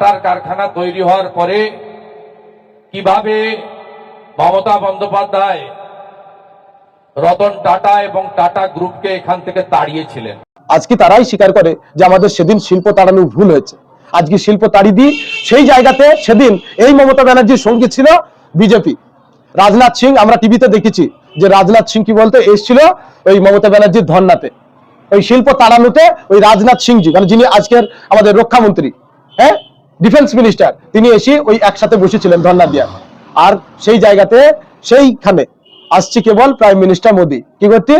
টাটার কারখানা তৈরি হওয়ার পরে কীভাবে মমতা বন্দ্যোপাধ্যায় রতন টাটা এবং টাটা গ্রুপকে এখান থেকে তাড়িয়েছিলেন? আজকে তারাই স্বীকার করে যে আমাদের সেদিন শিল্প তাড়ানোর ভুল হয়েছে। আজকে শিল্প তাড়ি দিই সেই জায়গাতে সেদিন এই মমতা ব্যানার্জির সঙ্গে ছিল বিজেপি। রাজনাথ সিং, আমরা টিভিতে দেখেছি যে রাজনাথ সিং কি বলতে, এসেছিল ওই মমতা ব্যানার্জির ধর্নাতে। ওই শিল্প তাড়ানোতে ওই রাজনাথ সিংজি মানে যিনি আজকের আমাদের রক্ষামন্ত্রী হ্যাঁ? ডিফেন্স মিনিস্টার তিনি এসে ওই একসাথে বসেছিলেন ধর্না দিয়া। আর সেই জায়গাতে সেইখানে আসছে কেবল প্রাইম মিনিস্টার মোদি। কি করতে?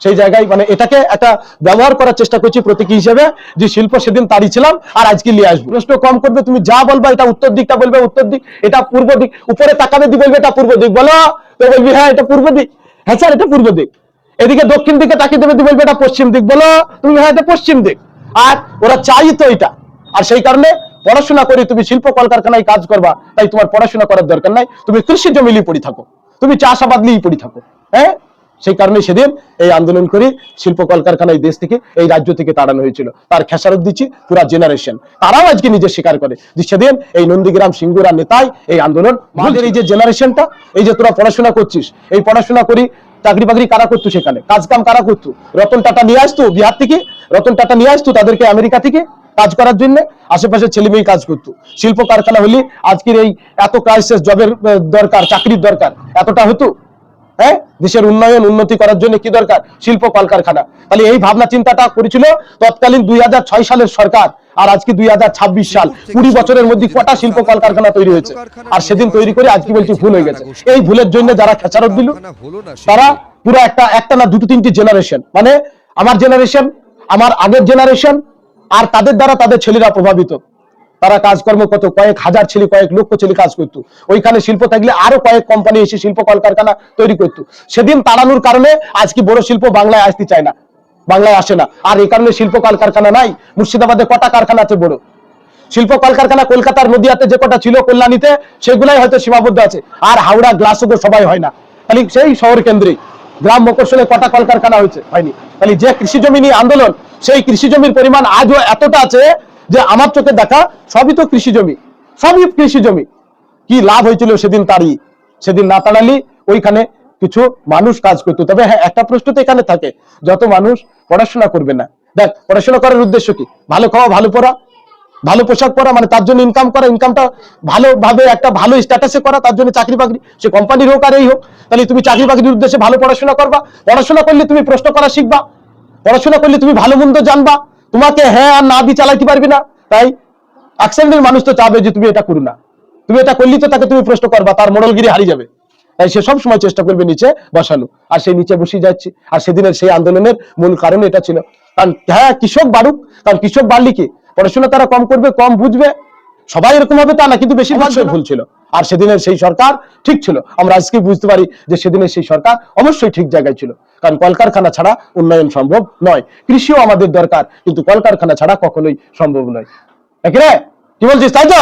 সেই জায়গায় মানে এটাকে একটা ব্যবহার করার চেষ্টা করছি প্রতীকী হিসেবে, যে শিল্প সেদিন তাড়িয়েছিলাম আর আজকে নিয়ে আসব। প্রশ্ন কম করবে, তুমি যা বলবা, এটা উত্তর দিকটা বলবে, উত্তর দিক, এটা পূর্ব দিক, উপরে তাকাবে দি বলবে, এটা পূর্ব দিক, বলো। তো বলবি হ্যাঁ এটা পূর্ব দিক। হ্যাঁ স্যার, এটা পূর্ব দিক। এদিকে দক্ষিণ দিকে তাকিয়ে দেবে বলবে, এটা পশ্চিম দিক, বলো। তুমি হ্যাঁ এটা পশ্চিম দিক। আর ওরা চাই তো এটা। আর সেই কারণে পড়াশোনা করে তুমি শিল্প কলকারখানায় কাজ করবা তাই তোমার পড়াশোনা করার দরকার নাই। তুমি কৃষি জমি নিয়ে পড়ে থাকো। তুমি চাষাবাদ নিয়েই পড়ে থাকো। হ্যাঁ? সেই কারণে সেদিন এই আন্দোলন করে শিল্প কলকারখানা এই দেশ থেকে এই রাজ্য থেকে তাড়ানো হয়েছিল। তার খেসারত দিচ্ছি পুরা জেনারেশন তারাও আজকে নিজে স্বীকার করে। যে সেদিন এই নন্দীগ্রাম সিঙ্গুরা নেতাই এই আন্দোলন আমাদের এই যে জেনারেশনটা এই যে তোরা পড়াশোনা করছিস এই পড়াশোনা করি চাকরি বাকরি কারা করতো সেখানে? কাজ কাম কারা করতো? রতন টাটা নিয়ে আসতো বিহার থেকে? রতন টাটা নিয়ে আসতো তাদেরকে আমেরিকা থেকে? কাজ করার জন্য আশেপাশে ছেলে মেয়ে কাজ করতো। শিল্প কারখানা হলে আজকের এই এত ক্রাইসিস জবের দরকার, চাকরির দরকার, এতটা হতো? হ্যাঁ? দেশের উন্নয়ন, উন্নতি করার জন্য কি দরকার? শিল্প কলকারখানা। তাহলে এই ভাবনা চিন্তাটা করেছিল তৎকালীন দুই হাজার ছয় সালের সরকার আর আজকে দুই হাজার ছাব্বিশ সাল। কুড়ি বছরের মধ্যে কটা শিল্প কলকারখানা তৈরি হয়েছে। আর সেদিন তৈরি করে আজকে বলছি ভুল হয়ে গেছে। এই ভুলের জন্য যারা খেচারত দিল, তারা পুরো একটা একটা না দুটো তিনটি জেনারেশন মানে আমার জেনারেশন আমার আগের জেনারেশন আর তাদের দ্বারা তাদের ছেলেরা প্রভাবিত। তারা কাজকর্ম কত কয়েক হাজার ছেলে, কয়েক লক্ষ ছেলে কাজ করতো। ওইখানে শিল্প থাকলে আরও কয়েক কোম্পানি এসে শিল্প কলকারখানা তৈরি করতো। সেদিন তাড়ানোর কারণে আজকে বড় শিল্প বাংলায় আসতে চায় না, বাংলায় আসে না। আর এই কারণে শিল্প কলকারখানা নাই, মুর্শিদাবাদে কটা কারখানা আছে বড় শিল্প কলকারখানা কলকাতার নদিয়াতে যে কটা ছিল কল্যাণীতে, সেগুলাই হয়তো সীমাবদ্ধ আছে। আর হাওড়া, গ্লাসগো সবাই হয় না। খালি সেই শহর কেন্দ্রে গ্রাম মকরসলে কটা কলকারখানা হয়েছে, হয়নি। খালি যে কৃষি জমি নিয়ে আন্দোলন সেই কৃষি জমির পরিমাণ আজও এতটা আছে যে আমার চোখে দেখা সবই তো কৃষি জমি, সবই কৃষি জমি। কি লাভ হয়েছিল সেদিন তারই? সেদিন না তাড়ালি ওইখানে কিছু মানুষ কাজ করতো। তবে হ্যাঁ একটা প্রশ্ন তো এখানে থাকে, যত মানুষ পড়াশোনা করবে না, দেখ, পড়াশোনা করার উদ্দেশ্য কি? ভালো খাওয়া, ভালো পড়া, ভালো পোশাক পরা মানে তার জন্য ইনকাম করা ইনকামটা ভালোভাবে একটা ভালো স্ট্যাটাসে করা, তার জন্য চাকরি বাকরি, সে কোম্পানির হোক আর এই হোক, তাহলে তুমি চাকরি বাকরির উদ্দেশ্যে ভালো পড়াশোনা করবা। পড়াশোনা করলে তুমি প্রশ্ন করা শিখবা। পড়াশোনা করলে তুমি ভালো মন্দ জানবা। তোমাকে হ্যাঁ আর না দিয়ে চালাইতে পারবি না। তাই অ্যাক্সেন্টের মানুষ তো চাবে যে তুমি এটা করো না। তুমি এটা করলি তো তাকে তুমি প্রশ্ন করবা, তার মোড়লগিরি হারিয়ে যাবে। তাই সে সব সময় চেষ্টা করবে নিচে বসানো আর সেই নিচে বসে যাচ্ছে। আর সেদিনের সেই আন্দোলনের মূল কারণ এটা ছিল। কারণ হ্যাঁ কৃষক বাড়ুক। কারণ কৃষক বাড়লি কি? পড়াশোনা তারা কম করবে, কম বুঝবে। সবাই এরকম হবে তা না কিন্তু বেশিরভাগ ভুল ছিল। আর সেদিনের সেই সরকার ঠিক ছিল। আমরা আজকে বুঝতে পারি যে সেদিনের সেই সরকার অবশ্যই ঠিক জায়গায় ছিল। কারণ কলকারখানা ছাড়া উন্নয়ন সম্ভব নয়। কৃষিও আমাদের দরকার কিন্তু কলকারখানা ছাড়া কখনোই সম্ভব নয়। কি বলছিস তাই তো?